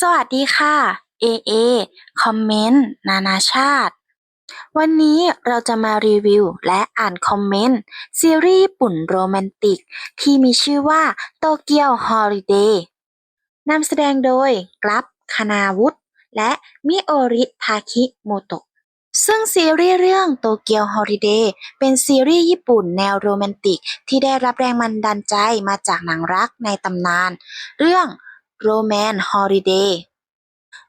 สวัสดีค่ะ AA คอมเมนต์ นานาชาติ วันนี้เราจะมารีวิวและอ่านคอมเมนต์ ซีรีส์ญี่ปุ่นโรแมนติก ที่มีชื่อว่าโตเกียวฮอลิเดย์นำแสดงโดยกลับคณาวุฒิและมิโอริทาคิโมโตะซึ่งซีรีส์เรื่องโตเกียวฮอลิเดย์เป็นซีรีส์ญี่ปุ่นแนวโรแมนติก ที่ได้รับแรงบันดาลใจมาจากหนังรักในตำนาน เรื่อง Romance Holiday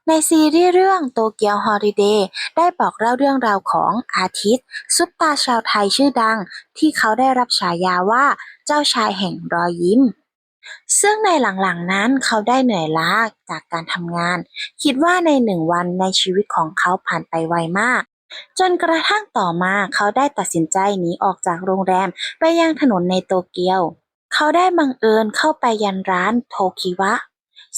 ในซีรีส์เรื่องโตเกียวฮอลิเดย์ได้บอกเล่าเรื่องราวของอาทิตย์ ซุปตาชาวไทยชื่อดัง ที่เขาได้รับฉายาว่าเจ้าชายแห่งรอยยิ้ม ซึ่งในหลังๆนั้นเขาได้เหนื่อยล้าจากการทำงาน คิดว่าในหนึ่งวันในชีวิตของเขาผ่านไปไวมากจนกระทั่งต่อมาเขาได้ตัดสินใจหนีออกจากโรงแรมไปยังถนนในโตเกียว เขาได้บังเอิญเข้าไปยันร้านโทคิวะ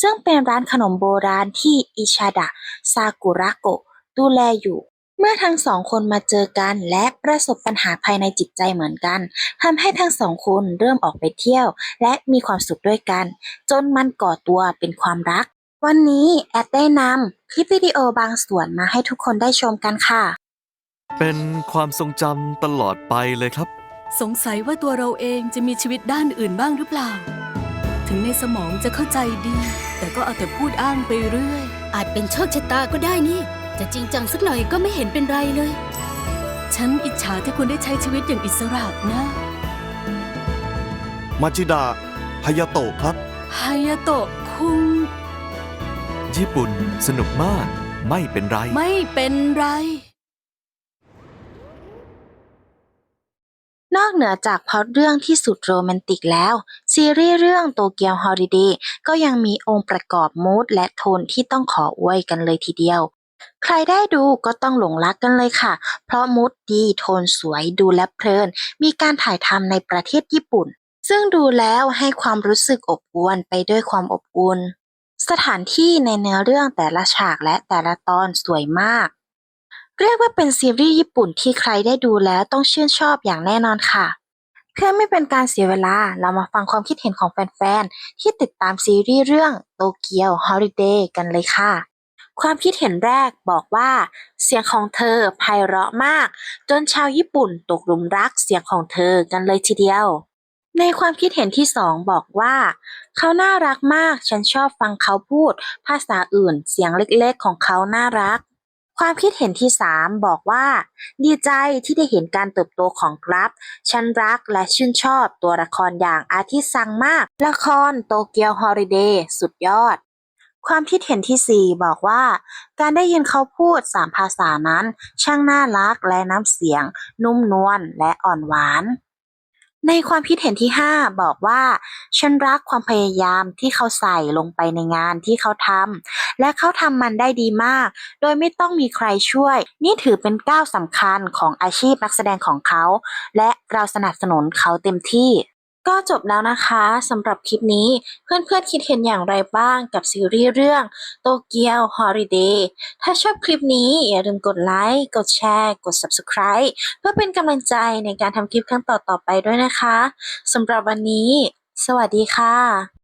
ซึ่งเป็นร้านขนมโบราณที่อิชาดะซากุระโกะดูแลอยู่ เมื่อทั้งสองคนมาเจอกันและประสบปัญหาภายในจิตใจเหมือนกันทำให้ทั้งสองคนเริ่มออกไปเที่ยว และมีความสุขด้วยกัน จนมันก่อตัวเป็นความรัก วันนี้แอดได้นำคลิปวิดีโอบางส่วนมาให้ทุกคนได้ชมกันค่ะ เป็นความทรงจำตลอดไปเลยครับ สงสัยว่าตัวเราเองจะมีชีวิตด้านอื่นบ้างหรือเปล่า ถึงในสมองจะเข้าใจดี แต่ก็เอาแต่พูดอ้างไปเรื่อย อาจเป็นโชคชะตาก็ได้นี่ จะจริงจังสักหน่อยก็ไม่เห็นเป็นไรเลย ฉันอิจฉาที่คุณได้ใช้ชีวิตอย่างอิสระนะ มาจิดะฮายาโตะครับ ฮายาโตะคุง ญี่ปุ่นสนุกมาก ไม่เป็นไร ไม่เป็นไร น อกเหนือจากพล็อตเรื่องที่สุดโรแมนติกแล้ว ซีรีส์เรื่องโตเกียวฮอลิเดย์ก็ยังมีองค์ประกอบมูดและโทนที่ต้องขออวยกันเลยทีเดียว ใครได้ดูก็ต้องหลงรักกันเลยค่ะ เพราะมูดดีโทนสวยดูและเพลิน มีการถ่ายทำในประเทศญี่ปุ่น ซึ่งดูแล้วให้ความรู้สึกอบอวลไปด้วยความอบอุ่นสถานที่ในเนื้อเรื่องแต่ละฉากและแต่ละตอนสวยมาก เรียกว่าเป็นซีรีส์ญี่ปุ่นที่ใครได้ดูแล้วต้องชื่นชอบอย่างแน่นอนค่ะ เพื่อไม่เป็นการเสียเวลาเรามาฟังความคิดเห็นของแฟนๆ ที่ติดตามซีรีส์เรื่องโตเกียวฮอลิเดย์กันเลยค่ะ ความคิดเห็นแรกบอกว่า เสียงของเธอไพเราะมาก จนชาวญี่ปุ่นตกหลุมรักเสียงของเธอกันเลยทีเดียว ในความคิดเห็นที่สองบอกว่า เขาน่ารักมากฉันชอบฟังเขาพูด ภาษาอื่นเสียงเล็กๆของเขาน่ารัก ความคิดเห็นที่ 3 บอกว่า ดีใจที่ได้เห็นการเติบโตของกราฟฉันรักและชื่นชอบตัวละครอย่างอาทิซังมาก ละครโตเกียวฮอลิเดย์สุดยอด ความคิดเห็นที่ 4 บอกว่า การได้ยินเขาพูด3ภาษานั้น ช่างน่ารักและน้ำเสียง นุ่มนวลและอ่อนหวาน ในความคิดเห็นที่ 5 บอกว่า ฉันรักความพยายามที่เขาใส่ลงไปในงานที่เขาทำและเขาทำมันได้ดีมาก โดยไม่ต้องมีใครช่วย นี่ถือเป็นก้าวสำคัญของอาชีพนักแสดงของเขา และเราสนับสนุนเขาเต็มที่ ก็จบแล้วนะคะสำหรับคลิปนี้เพื่อนๆคิดเห็นอย่างไรบ้างกับซีรีส์เรื่องโตเกียวฮอริเดย์ถ้าชอบคลิปนี้อย่าลืมกดไลค์กดแชร์กด Subscribe เพื่อเป็นกำลังใจในการทำคลิปครั้งต่อๆไปด้วยนะคะสำหรับวันนี้ สวัสดีค่ะ